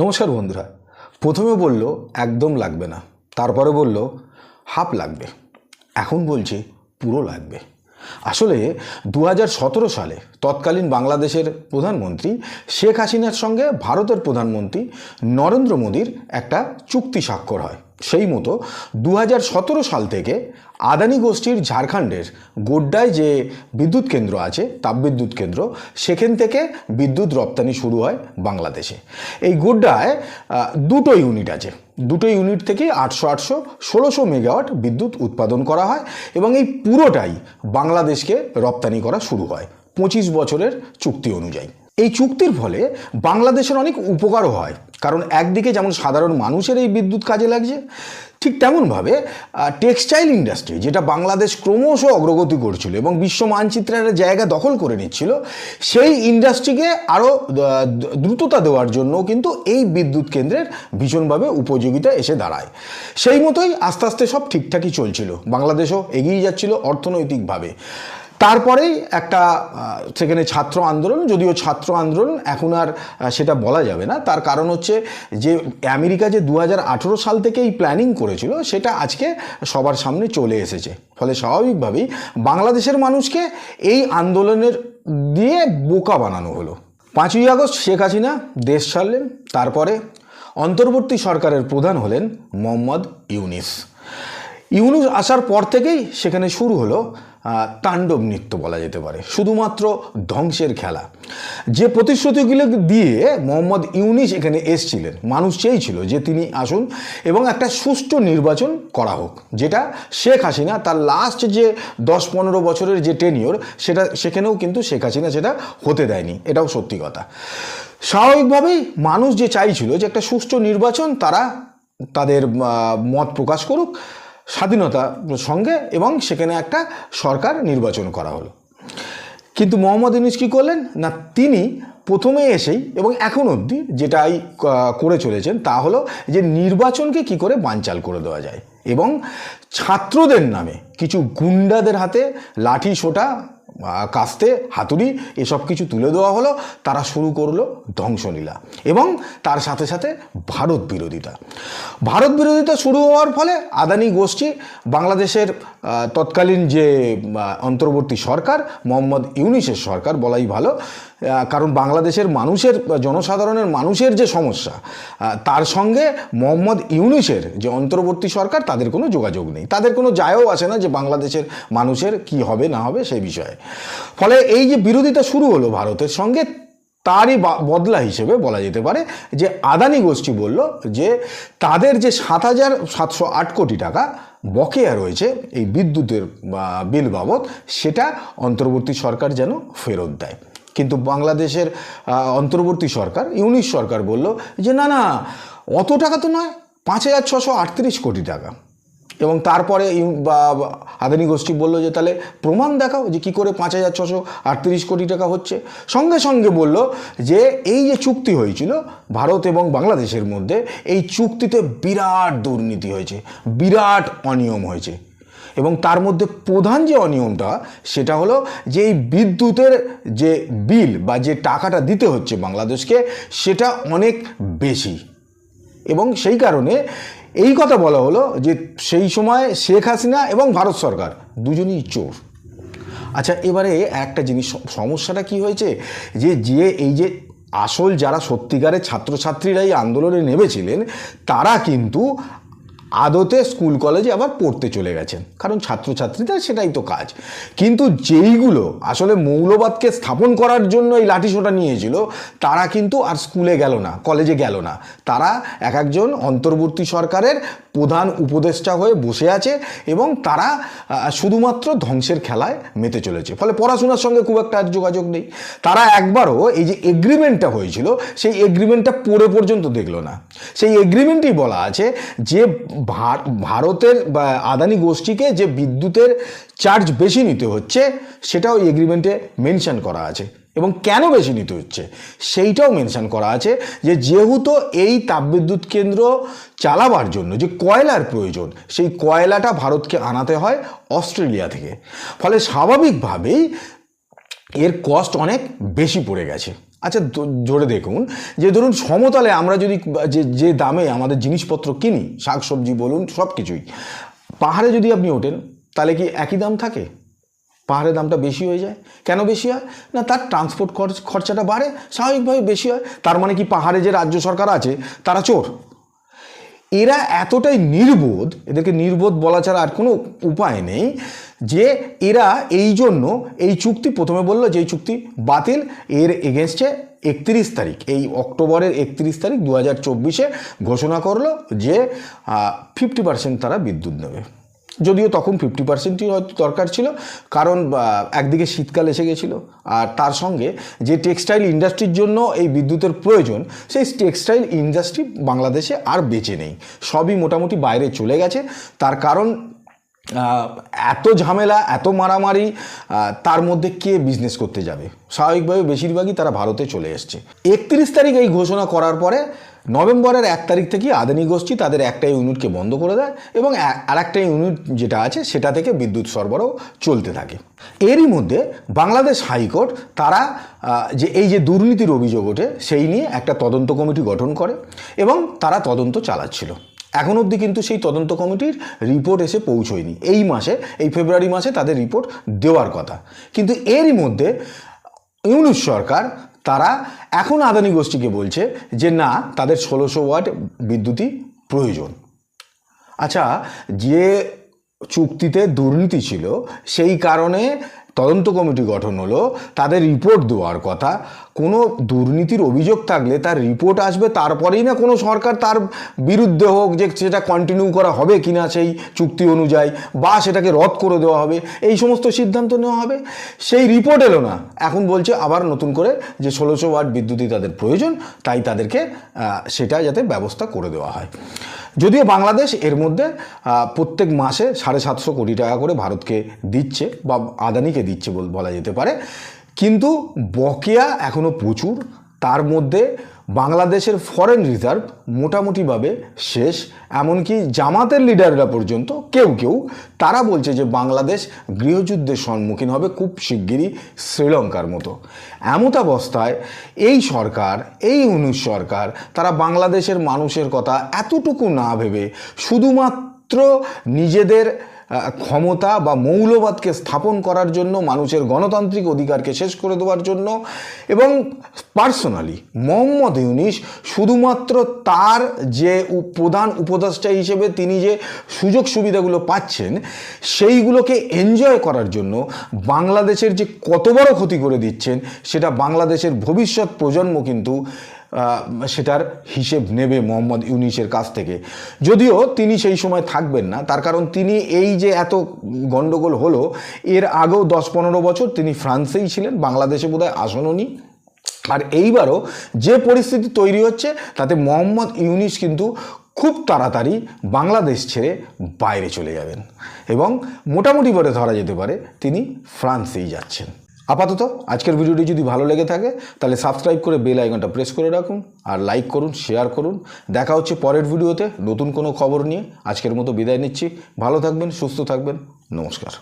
নমস্কার বন্ধুরা। প্রথমে বলল, একদম লাগবে না। তারপরে বলল, হাফ লাগবে। এখন বলছে, পুরো লাগবে। আসলে দু হাজার সতেরো সালে তৎকালীন বাংলাদেশের প্রধানমন্ত্রী শেখ হাসিনার সঙ্গে ভারতের প্রধানমন্ত্রী নরেন্দ্র মোদীর একটা চুক্তি স্বাক্ষর হয়। সেই মতো দু হাজার সতেরো সাল থেকে আদানি গোষ্ঠীর ঝাড়খণ্ডের গোড্ডায় যে বিদ্যুৎ কেন্দ্র আছে, তাপবিদ্যুৎ কেন্দ্র, সেখান থেকে বিদ্যুৎ রপ্তানি শুরু হয় বাংলাদেশে। এই গোড্ডায় দুটো ইউনিট আছে। দুটো ইউনিট থেকে আটশো আটশো ষোলোশো মেগাওয়াট বিদ্যুৎ উৎপাদন করা হয় এবং এই পুরোটাই বাংলাদেশকে রপ্তানি করা শুরু হয় পঁচিশ বছরের চুক্তি অনুযায়ী। এই চুক্তির ফলে বাংলাদেশের অনেক উপকারও হয়। কারণ একদিকে যেমন সাধারণ মানুষের এই বিদ্যুৎ কাজে লাগছে, ঠিক তেমনভাবে টেক্সটাইল ইন্ডাস্ট্রি, যেটা বাংলাদেশ ক্রমশ অগ্রগতি করছিল এবং বিশ্ব মানচিত্রের জায়গা দখল করে নিচ্ছিল, সেই ইন্ডাস্ট্রিকে আরও দ্রুততা দেওয়ার জন্য কিন্তু এই বিদ্যুৎ কেন্দ্রের ভীষণভাবে উপযোগিতা এসে দাঁড়ায়। সেই মতোই আস্তে আস্তে সব ঠিকঠাকই চলছিল। বাংলাদেশও এগিয়ে যাচ্ছিল অর্থনৈতিকভাবে। তারপরেই একটা সেখানে ছাত্র আন্দোলন, যদিও ছাত্র আন্দোলন এখন আর সেটা বলা যাবে না। তার কারণ হচ্ছে যে আমেরিকা যে দু হাজার আঠেরো সাল থেকে এই প্ল্যানিং করেছিল, সেটা আজকে সবার সামনে চলে এসেছে। ফলে স্বাভাবিকভাবেই বাংলাদেশের মানুষকে এই আন্দোলনের দিয়ে বোকা বানানো হলো। পাঁচই আগস্ট শেখ হাসিনা দেশ ছাড়লেন, তারপরে অন্তর্বর্তী সরকারের প্রধান হলেন মোহাম্মদ ইউনিস। ইউনুস আসার পর থেকেই সেখানে শুরু হলো তাণ্ডব নৃত্য বলা যেতে পারে, শুধুমাত্র ধ্বংসের খেলা। যে প্রতিশ্রুতিগুলো দিয়ে মোহাম্মদ ইউনিস এখানে এসছিলেন, মানুষ চেয়েছিল যে তিনি আসুন এবং একটা সুষ্ঠু নির্বাচন করা হোক, যেটা শেখ হাসিনা, তার লাস্ট যে দশ পনেরো বছরের যে টেনিওর সেটা, সেখানেও কিন্তু শেখ হাসিনা সেটা হতে দেয়নি, এটাও সত্যি কথা। স্বাভাবিকভাবেই মানুষ যে চাইছিল যে একটা সুষ্ঠু নির্বাচন, তারা তাদের মত প্রকাশ করুক স্বাধীনতার সঙ্গে এবং সেখানে একটা সরকার নির্বাচন করা হলো। কিন্তু মোহাম্মদ ইউনুস কী করলেন? না, তিনি প্রথমে এসেই এবং এখন অবধি যেটাই করে চলেছেন তা হলো যে নির্বাচনকে কি করে বানচাল করে দেওয়া যায় এবং ছাত্রদের নামে কিছু গুন্ডাদের হাতে লাঠি সোটা কাস্তে, হাতুড়ি, এসব কিছু তুলে দেওয়া হলো। তারা শুরু করল ধ্বংসলীলা এবং তার সাথে সাথে ভারত বিরোধিতা। ভারত বিরোধিতা শুরু হওয়ার ফলে আদানি গোষ্ঠী, বাংলাদেশের তৎকালীন যে অন্তর্বর্তী সরকার, মোহাম্মদ ইউনিসের সরকার বলাই ভালো কারণ বাংলাদেশের মানুষের, জনসাধারণের মানুষের যে সমস্যা তার সঙ্গে মোহাম্মদ ইউনুসের যে অন্তর্বর্তী সরকার, তাদের কোনো যোগাযোগ নেই। তাদের কোনো যায়ও আসে না যে বাংলাদেশের মানুষের কি হবে, না হবে সেই বিষয়ে। ফলে এই যে বিরোধিতা শুরু হলো ভারতের সঙ্গে, তারই বদলা হিসেবে বলা যেতে পারে যে আদানি গোষ্ঠী বলল যে তাদের যে সাত হাজার সাতশো আট কোটি টাকা বকেয়া রয়েছে এই বিদ্যুতের বিল বাবদ, সেটা অন্তর্বর্তী সরকার যেন ফেরত দেয়। কিন্তু বাংলাদেশের অন্তর্বর্তী সরকার, ইউনিশ সরকার বলল যে না না, অত টাকা তো নয়, পাঁচ হাজার ছশো আটত্রিশ কোটি টাকা। এবং তারপরে বা, আদানি গোষ্ঠী বলল যে তাহলে প্রমাণ দেখাও যে কি করে পাঁচ হাজার ছশো আটত্রিশ কোটি টাকা হচ্ছে। সঙ্গে সঙ্গে বলল যে এই যে চুক্তি হয়েছিল ভারত এবং বাংলাদেশের মধ্যে, এই চুক্তিতে বিরাট দুর্নীতি হয়েছে, বিরাট অনিয়ম হয়েছে। এবং তার মধ্যে প্রধান যে অনিয়মটা, সেটা হলো যে এই বিদ্যুতের যে বিল বা যে টাকাটা দিতে হচ্ছে বাংলাদেশকে, সেটা অনেক বেশি। এবং সেই কারণে এই কথা বলা হলো যে সেই সময় শেখ হাসিনা এবং ভারত সরকার দুজনই চোর। আচ্ছা এবারে একটা জিনিস, সমস্যাটা কি হয়েছে? যে যে এই যে আসল যারা সত্যিকারের ছাত্রছাত্রীরা এই আন্দোলনে নেমেছিলেন, তারা কিন্তু আদতে স্কুল, কলেজে আবার পড়তে চলে গেছেন। কারণ ছাত্রছাত্রীদের সেটাই তো কাজ। কিন্তু যেইগুলো আসলে মৌলবাদকে স্থাপন করার জন্য এই লাঠিসোঁটা নিয়েছিল, তারা কিন্তু আর স্কুলে গেল না, কলেজে গেল না। তারা এক একজন অন্তর্বর্তী সরকারের প্রধান উপদেষ্টা হয়ে বসে আছে এবং তারা শুধুমাত্র ধ্বংসের খেলায় মেতে চলেছে। ফলে পড়াশোনার সঙ্গে খুব একটা আর যোগাযোগ নেই। তারা একবারও এই যে এগ্রিমেন্টটা হয়েছিল, সেই এগ্রিমেন্টটা পড়ে পর্যন্ত দেখল না। সেই এগ্রিমেন্টই বলা আছে যে ভারতের আদানি গোষ্ঠীকে যে বিদ্যুতের চার্জ বেশি নিতে হচ্ছে, সেটাও এগ্রিমেন্টে মেনশন করা আছে। এবং কেন বেশি নিতে হচ্ছে? সেইটাও মেনশন করা আছে যে যেহেতু এই তাপবিদ্যুৎ কেন্দ্র চালাবার জন্য যে কয়লার প্রয়োজন, সেই কয়লাটা ভারতকে আনাতে হয় অস্ট্রেলিয়া থেকে। ফলে স্বাভাবিকভাবেই এর কস্ট অনেক বেশি পড়ে গেছে। আচ্ছা ধরে দেখুন। যে ধরুন সমতলে আমরা যদি, যে যে দামে আমাদের জিনিসপত্র কিনি শাক সবজি বলুন সব কিছুই পাহাড়ে যদি আপনি ওঠেন, তাহলে কি একই দাম থাকে? পাহাড়ের দামটা বেশি হয়ে যায়? কেন বেশি হয়? না, তার ট্রান্সপোর্ট খরচ, খরচাটা বাড়ে, স্বাভাবিকভাবে বেশি হয়। তার মানে কি পাহাড়ে যে রাজ্য সরকার আছে, তারা চোর? এরা এতটাই নির্বোধ, এদেরকে নির্বোধ বলা ছাড়া আর কোনো উপায় নেই, যে এরা এই জন্য এই চুক্তি প্রথমে বলল যে এই চুক্তি বাতিল, এর এগেনস্টে একত্রিশ তারিখ, এই অক্টোবরের একত্রিশ তারিখ দু ঘোষণা করল যে ফিফটি পার্সেন্ট তারা বিদ্যুৎ নেবে। যদিও তখন ফিফটি পার্সেন্টই হয়তো দরকার ছিল, কারণ একদিকে শীতকাল এসে গেছিল, আর তার সঙ্গে যে টেক্সটাইল ইন্ডাস্ট্রির জন্য এই বিদ্যুতের প্রয়োজন, সেই টেক্সটাইল ইন্ডাস্ট্রি বাংলাদেশে আর বেঁচে নেই। সবই মোটামুটি বাইরে চলে গেছে। তার কারণ এত ঝামেলা, এত মারামারি তার মধ্যে কে বিজনেস করতে যাবে? স্বাভাবিকভাবে বেশিরভাগই তারা ভারতে চলে এসছে। একত্রিশ তারিখ এই ঘোষণা করার পরে নভেম্বরের এক তারিখ থেকে আদানি গোষ্ঠী তাদের একটা ইউনিটকে বন্ধ করে দেয় এবং আর একটা ইউনিট যেটা আছে সেটা থেকে বিদ্যুৎ সরবরাহ চলতে থাকে। এরই মধ্যে বাংলাদেশ হাইকোর্ট তারা যে এই যে দুর্নীতির অভিযোগ ওঠে, সেই নিয়ে একটা তদন্ত কমিটি গঠন করে এবং তারা তদন্ত চালাচ্ছিল। এখন অবধি কিন্তু সেই তদন্ত কমিটির রিপোর্ট এসে পৌঁছয়নি। এই মাসে, এই ফেব্রুয়ারি মাসে তাদের রিপোর্ট দেওয়ার কথা। কিন্তু এরই মধ্যে ইউনুস সরকার, তারা এখন আদানি গোষ্ঠীকে বলছে যে, না, তাদের ষোলোশো ওয়াট বিদ্যুৎই প্রয়োজন। আচ্ছা যে চুক্তিতে দুর্নীতি ছিল, সেই কারণে তদন্ত কমিটি গঠন হলো, তাদের রিপোর্ট দেওয়ার কথা। কোনো দুর্নীতির অভিযোগ থাকলে তার রিপোর্ট আসবে, তারপরেই না কোনো সরকার তার বিরুদ্ধে হোক যে সেটা কন্টিনিউ করা হবে কি না সেই চুক্তি অনুযায়ী বা সেটাকে রদ করে দেওয়া হবে, এই সমস্ত সিদ্ধান্ত নেওয়া হবে। সেই রিপোর্ট এলো না। এখন বলছে আবার নতুন করে যে ষোলোশো ওয়াট বিদ্যুৎই তাদের প্রয়োজন, তাই তাদেরকে সেটা যাতে ব্যবস্থা করে দেওয়া হয়। যদিও বাংলাদেশ এর মধ্যে প্রত্যেক মাসে সাড়ে সাতশো কোটি টাকা করে ভারতকে দিচ্ছে বা আদানিকে দিচ্ছে বল- যেতে পারে। কিন্তু বকেয়া এখনও প্রচুর। তার মধ্যে বাংলাদেশের ফরেন রিজার্ভ মোটামুটিভাবে শেষ, এমনকি জামাতের লিডাররা পর্যন্ত কেউ কেউ, তারা বলছে যে বাংলাদেশ গৃহযুদ্ধের সম্মুখীন হবে খুব শিগগিরই শ্রীলঙ্কার মতো। এমতাবস্থায় এই সরকার, এই অনুষ সরকার, তারা বাংলাদেশের মানুষের কথা এতটুকু না ভেবে শুধুমাত্র নিজেদের ক্ষমতা বা মৌলবাদকে স্থাপন করার জন্য, মানুষের গণতান্ত্রিক অধিকারকে শেষ করে দেওয়ার জন্য এবং পার্সোনালি মোহাম্মদ ইউনিস শুধুমাত্র তার যে প্রধান উপদেষ্টা হিসেবে তিনি যে সুযোগ সুবিধাগুলো পাচ্ছেন, সেইগুলোকে এনজয় করার জন্য বাংলাদেশের যে কত বড় ক্ষতি করে দিচ্ছেন, সেটা বাংলাদেশের ভবিষ্যৎ প্রজন্ম কিন্তু সেটার হিসেব নেবে মোহাম্মদ ইউনিসের কাছ থেকে। যদিও তিনি সেই সময় থাকবেন না, তার কারণ তিনি এই যে এত গণ্ডগোল হলো, এর আগেও দশ পনেরো বছর তিনি ফ্রান্সেই ছিলেন, বাংলাদেশে বোধহয় আসনও নি আর এইবারও যে পরিস্থিতি তৈরি হচ্ছে, তাতে মোহাম্মদ ইউনিস কিন্তু খুব তাড়াতাড়ি বাংলাদেশ ছেড়ে বাইরে চলে যাবেন এবং মোটামুটি করে ধরা যেতে পারে তিনি ফ্রান্সেই যাচ্ছেন। আপাতত আজকের ভিডিওটি যদি ভালো লেগে থাকে, তাহলে সাবস্ক্রাইব করে বেল আইকনটা প্রেস করে রাখুন আর লাইক করুন শেয়ার করুন। দেখা হচ্ছে পরের ভিডিওতে নতুন কোনো খবর নিয়ে। আজকের মতো বিদায় নিচ্ছি। ভালো থাকবেন, সুস্থ থাকবেন। নমস্কার।